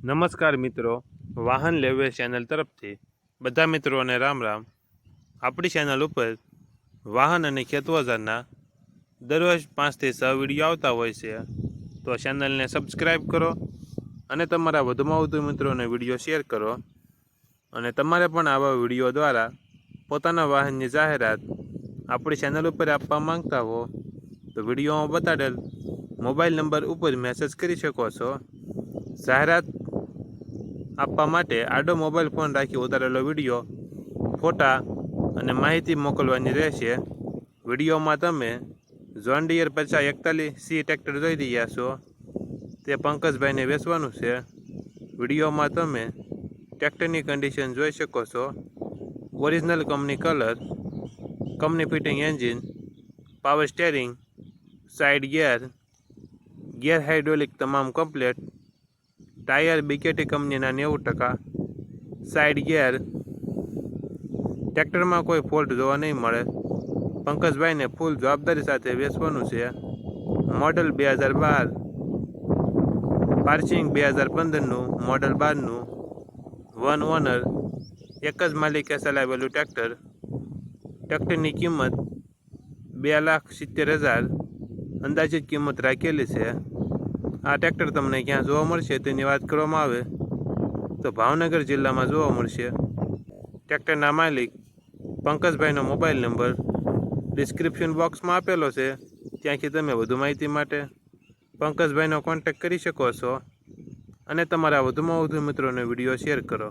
નમસ્કાર મિત્રો, વાહન લેવે ચેનલ તરફથી બધા મિત્રોને રામ રામ. આપણી ચેનલ ઉપર વાહન અને ખેતવજારના દરરોજ પાંચથી છ વીડિયો આવતા હોય છે, તો ચેનલને સબસ્ક્રાઈબ કરો અને તમારા વધુમાં વધુ મિત્રોને વીડિયો શેર કરો અને તમારે પણ આવા વીડિયો દ્વારા પોતાના વાહનની જાહેરાત આપણી ચેનલ ઉપર આપવા માંગતા હો, તો વિડીયોમાં બતાડેલ મોબાઈલ નંબર ઉપર મેસેજ કરી શકો છો. જાહેરાત આપવા માટે આડો મોબાઈલ ફોન રાખી ઉતારેલો વીડિયો, ફોટા અને માહિતી મોકલવાની રહેશે. વિડીયોમાં તમે ઝોન્ડિયર ડિયર પચાસ એકતાલીસ સી ટ્રેક્ટર જોઈ રહ્યા છો. તે પંકજભાઈને વેચવાનું છે. વિડીયોમાં તમે ટ્રેક્ટરની કન્ડિશન જોઈ શકો છો. Original company colour company fitting engine power steering side gear gear hydraulic તમામ કમ્પ્લેટ ટાયર બીકેટી કંપનીના નેવું ટકા સાઇડ ગિયર ટ્રેક્ટરમાં કોઈ ફોલ્ટ જોવા નહીં મળે. પંકજભાઈને ફૂલ જવાબદારી સાથે વેચવાનું છે. મોડલ બે હજાર બાર. પાર્સિંગ બે હજાર પંદરનું, મોડલ બારનું. વન ઓનર, એક જ માલિકે ચલાવેલું ટ્રેક્ટર. ટ્રેક્ટરની કિંમત બે લાખ સિત્તેર હજાર. અંદાજિત કિંમત રાખેલી છે. આ ટ્રેક્ટર તમને ક્યાં જોવા મળશે તેની વાત કરવામાં આવે તો ભાવનગર જિલ્લામાં જોવા મળશે. ટ્રેક્ટરના માલિક પંકજભાઈનો મોબાઈલ નંબર ડિસ્ક્રિપ્શન બોક્સમાં આપેલો છે. ત્યાંથી તમે વધુ માહિતી માટે પંકજભાઈનો કોન્ટેક્ટ કરી શકો છો અને તમારા વધુમાં વધુ મિત્રોને વીડિયો શેર કરો.